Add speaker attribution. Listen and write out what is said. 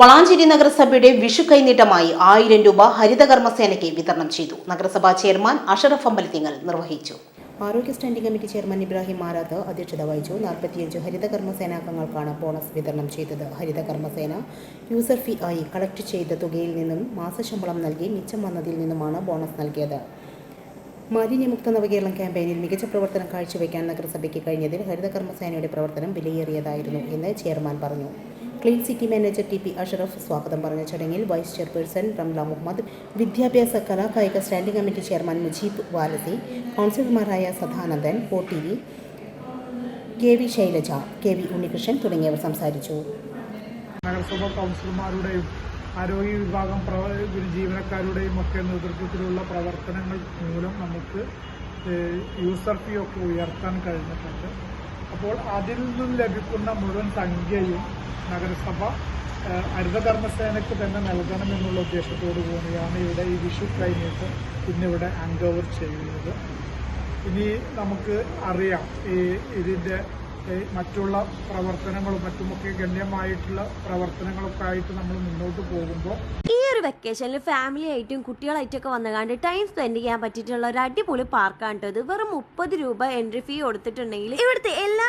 Speaker 1: വളാഞ്ചേരി നഗരസഭയുടെ വിഷു കൈനീട്ടമായി ആയിരം രൂപ ഹരിതകർമ്മസേനയ്ക്ക് വിതരണം ചെയ്തു. നഗരസഭാ ചെയർമാൻ അഷറഫ് അമ്പലത്തിങ്ങൽ നിർവഹിച്ചു. ആരോഗ്യ standing committee chairman Ibrahim Marath അധ്യക്ഷത വഹിച്ചു. നാൽപ്പത്തിയഞ്ച് ഹരിതകർമ്മസേനാംഗങ്ങൾക്കാണ് ബോണസ് വിതരണം ചെയ്തത്. ഹരിതകർമ്മസേന യൂസർ ഫീ ആയി കളക്ട് ചെയ്ത തുകയിൽ നിന്നും മാസശമ്പളം നൽകി മിച്ചം വന്നതിൽ നിന്നുമാണ് ബോണസ് നൽകിയത്. മാലിന്യമുക്ത നവകേരളം ക്യാമ്പയിനിൽ മികച്ച പ്രവർത്തനം കാഴ്ചവെക്കാൻ നഗരസഭയ്ക്ക് കഴിഞ്ഞതിൽ ഹരിതകർമ്മസേനയുടെ പ്രവർത്തനം വിലയേറിയതായിരുന്നു എന്ന് ചെയർമാൻ പറഞ്ഞു. Clean city manager T P Ashraf സ്വാഗതം പറഞ്ഞ ചടങ്ങിൽ വൈസ് ചെയർപേഴ്സൺ റംല മുഹമ്മദ് വിദ്യാഭ്യാസ കലാകായിക standing committee chairman Mujeeb Valasi കൗൺസിലർമാരായ Sadanandan O T V K V Shailaja K V Unnikrishnan തുടങ്ങിയവർ സംസാരിച്ചു.
Speaker 2: നഗരസഭ കൗൺസിലർമാരുടെയും ആരോഗ്യ വിഭാഗം ജീവനക്കാരുടെയും ഒക്കെ നേതൃത്വത്തിലുള്ള പ്രവർത്തനങ്ങൾ മൂലം നമുക്ക് യൂസർ ഫീ ഒക്കെ ഉയർത്താൻ കഴിഞ്ഞിട്ടുണ്ട്. അപ്പോൾ അതിൽ നിന്നും ലഭിക്കുന്ന മുഴുവൻ സംഖ്യയും നഗരസഭ ഹരിതകർമ്മസേനയ്ക്ക് തന്നെ നൽകണം എന്നുള്ള ഉദ്ദേശത്തോടു കൂടിയാണ് ഇവിടെ ഈ വിഷു കൈനീട്ട് ഇന്നിവിടെ അങ്കവർ ചെയ്യുന്നത്. ഇനി നമുക്ക് അറിയാം ഈ ഇതിന്റെ മറ്റുള്ള പ്രവർത്തനങ്ങളും മറ്റുമൊക്കെ ഗണ്യമായിട്ടുള്ള പ്രവർത്തനങ്ങളൊക്കെ ആയിട്ട് നമ്മൾ മുന്നോട്ട് പോകുമ്പോൾ
Speaker 3: ഈ ഒരു വെക്കേഷനിൽ ഫാമിലി ആയിട്ടും കുട്ടികളായിട്ടും ഒക്കെ വന്നുകാണ്ട് ടൈം സ്പെൻഡ് ചെയ്യാൻ പറ്റിയിട്ടുള്ള ഒരു അടിപൊളി പാർക്കാണ് ഇത്. വെറും മുപ്പത് രൂപ എൻട്രി ഫീ കൊടുത്തിട്ടുണ്ടെങ്കിൽ ഇവിടുത്തെ എല്ലാ